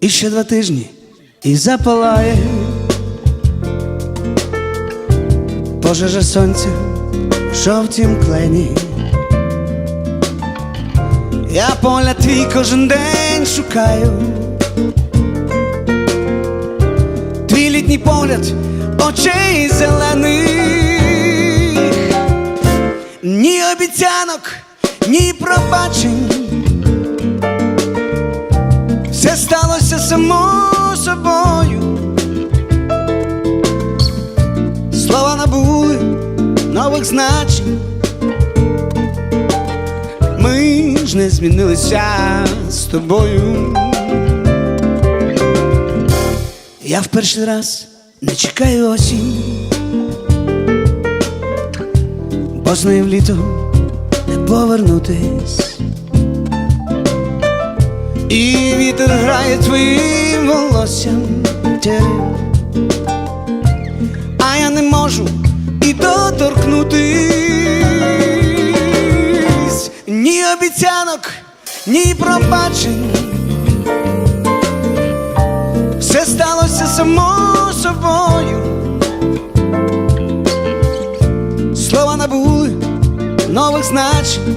І ще два тижні і запалає пожежа сонця в жовтім клені. Я поля твій кожен день шукаю. Твій літній погляд очей зелених, ні обіцянок, ні пробачень. Все сталося само собою. Слова набули нових значень. Ми ж не змінилися з тобою. Я в перший раз не чекаю осінь, бо з нею в літо не повернутись. І вітер грає твоїм волоссям А я не можу і доторкнутись. Ні обіцянок, ні пробачень. Все сталося само собою. Слова набули нових значень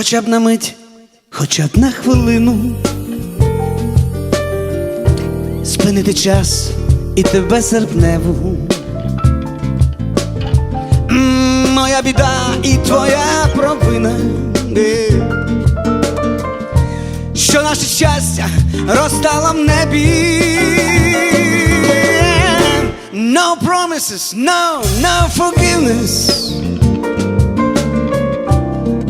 Хоча б на мить, хоча б на хвилину спинити час і тебе серпневу. Моя біда і твоя провина, Е. що наше щастя розтало в небі. No promises, no, no forgiveness.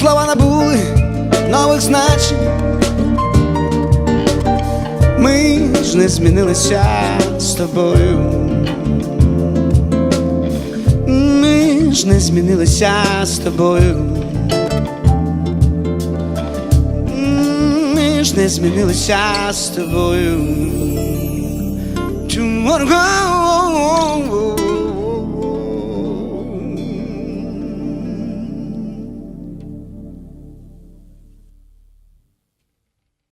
Слова набули нових значень. Ми ж не змінилися з тобою. Ми ж не змінилися з тобою. Ми ж не змінилися з тобою. Tomorrow